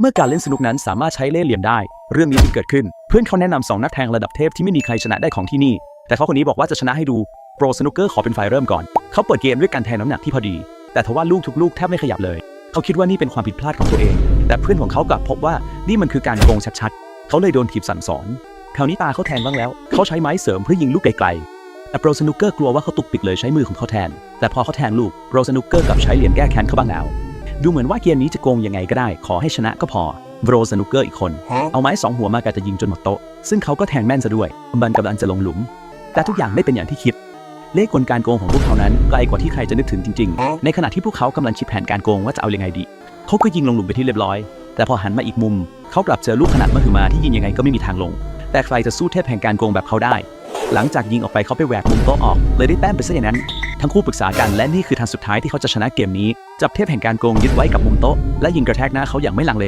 เมื่อการเล่นสนุกนั้นสามารถใช้เล่ห์เหลี่ยมได้ เรื่องนี้จึงเกิดขึ้น เพื่อนเขาแนะนำสองนักแทงระดับเทพที่ไม่มีใครชนะได้ของที่นี่ แต่เขาคนนี้บอกว่าจะชนะให้ดูโปรสนุกเกอร์ขอเป็นฝ่ายเริ่มก่อน เขาเปิดเกมด้วยการแทงน้ำหนักที่พอดี แต่ทว่าลูกทุกลูกแทบไม่ขยับเลย เขาคิดว่านี่เป็นความผิดพลาดของตัวเอง แต่เพื่อนของเขากลับพบว่านี่มันคือการโกงชัดๆ เขาเลยโดนถีบสั่งสอน คราวนี้ตาเขาแทงบ้างแล้ว เขาใช้ไม้เสริมเพื่อยิงลูกไกลๆ แต่โปรสนุกเกอร์กลัวว่าเขาตุกปิดเลยใช้มือของเขาแทน แต่พอเขาแทงลูกโปรสนุกเกอร์กลับใช้เหรียญแก้แค้นเขาบ้างแล้ว ดูเหมือนว่าเกมนี้จะโกงยังไงก็ได้ ขอให้ชนะก็พอโบรสนุกเกอร์อีกคน เอาไม้สองหัวมากะจะยิงจนหมดโต๊ะ ซึ่งเขาก็แทงแม่นซะด้วยมันกำลังจะลงหลุม แต่ทุกอย่างไม่เป็นอย่างที่คิด เลขกลการโกงของพวกเขานั้นไกลกว่าที่ใครจะนึกถึงจริง ๆ ในขณะที่พวกเขากำลังคิดแผนการโกงว่าจะเอายังไงดี เขาก็ยิงลงหลุมไปที่เรียบร้อย แต่พอหันมาอีกมุม เขากลับเจอลูกขนาดมหึมาที่ยิงยังไงก็ไม่มีทางลง แต่ใครจะสู้เทพแห่งการโกงแบบเขาได้ หลังจากยิงออกไปเขาไปแหวกมุมโต๊ะออก เลยได้แต้มไปซะอย่างนั้น ทั้งคู่ปรึกษากันและนี่คือทางสุดท้ายที่เขาจะชนะเกมนี้ จับเทพแห่งการโกงยึดไว้กับมุมโต๊ะและยิงกระแทกหน้าเขาอย่างไม่ลังเล